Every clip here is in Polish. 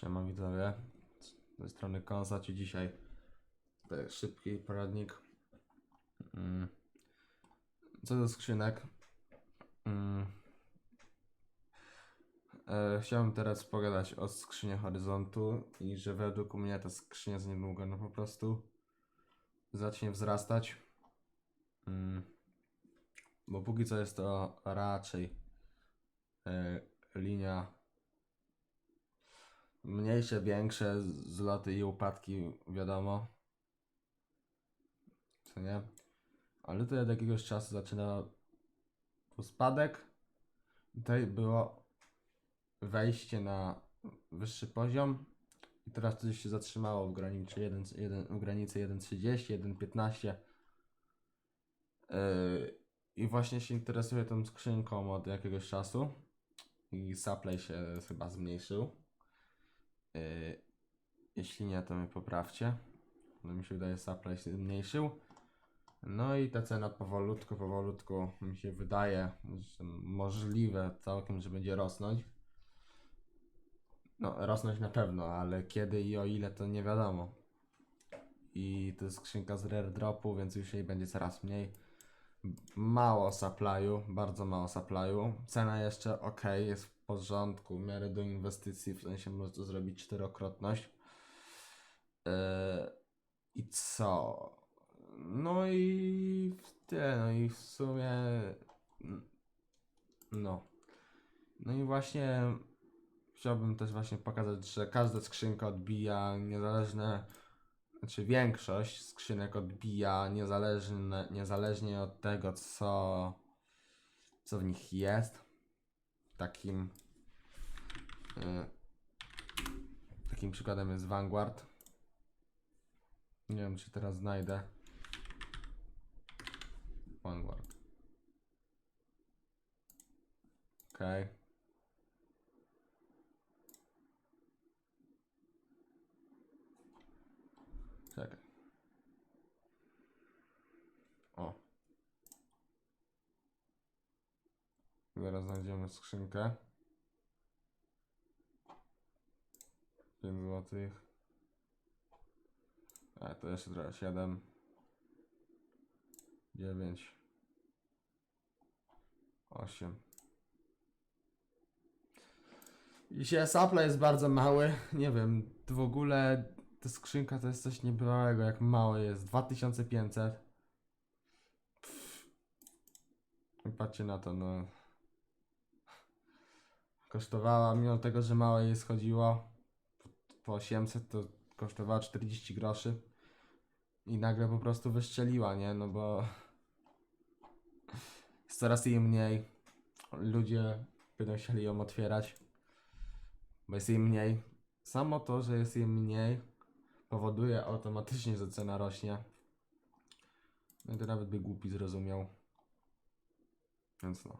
Siema widzowie. Ze strony Konsa ci dzisiaj tutaj szybki poradnik. Mm. Co do skrzynek. Mm. E, chciałbym teraz pogadać o skrzynie Horyzontu i że według mnie ta skrzynia za niedługo no po prostu zacznie wzrastać. Mm. Bo póki co jest to raczej e, linia Mniejsze, większe zloty i upadki, wiadomo. Co nie? Ale tutaj od jakiegoś czasu zaczyna spadek. Tutaj było wejście na wyższy poziom. I teraz coś się zatrzymało w granicy 1, 1, w granicy 1.30, 1.15. Yy, I właśnie się interesuję tą skrzynką od jakiegoś czasu. I supply się chyba zmniejszył. Yy, jeśli nie, to mnie poprawcie. No mi się wydaje, supply się zmniejszył. No i ta cena powolutku, powolutku mi się wydaje, że możliwe całkiem, że będzie rosnąć. No, rosnąć na pewno, ale kiedy i o ile to nie wiadomo. I to jest skrzynka z rare dropu, więc już jej będzie coraz mniej. Mało supply'u, bardzo mało supply'u. Cena jeszcze ok, jest w porządku, w miarę do inwestycji, w sensie można zrobić czterokrotność. Yy, I co? No i tyle, no i w sumie. No. No i właśnie chciałbym też właśnie pokazać, że każda skrzynka odbija niezależne, znaczy większość skrzynek odbija niezależne, niezależnie od tego, co, co w nich jest. Takim y, takim przykładem jest Vanguard. Nie wiem, czy teraz znajdę. Vanguard. Okej. Czekaj. O. Zaraz znajdziemy skrzynkę. 5 złotych. A to jeszcze trochę 7. 9. 8. I się supply jest bardzo mały. Nie wiem, w ogóle ta skrzynka to jest coś niebywałego, jak mało jest. 2500. Pff. Patrzcie na to, no. Kosztowała, mimo tego, że mało jej schodziło, po 800 to kosztowała 40 groszy. I nagle po prostu wystrzeliła, nie? No bo jest coraz jej mniej. Ludzie będą chcieli ją otwierać, bo jest jej mniej. Samo to, że jest jej mniej, powoduje automatycznie, że cena rośnie. No i to nawet by głupi zrozumiał. Więc no.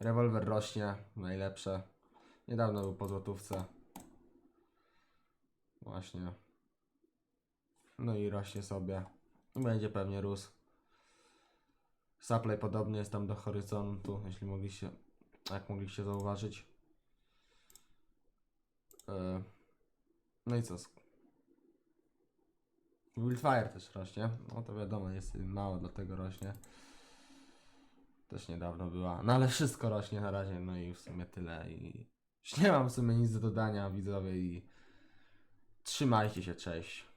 Rewolwer rośnie, najlepsze. Niedawno był po złotówce. Właśnie. No i rośnie sobie. I będzie pewnie rósł. Supply podobny jest tam do horyzontu, jeśli mogliście, jak mogliście zauważyć. E, No i co? Wildfire też rośnie. No to wiadomo, jest mało, dlatego rośnie. Też niedawno była. No ale wszystko rośnie na razie, no i w sumie tyle. I już nie mam w sumie nic do dodania widzowie i trzymajcie się, cześć.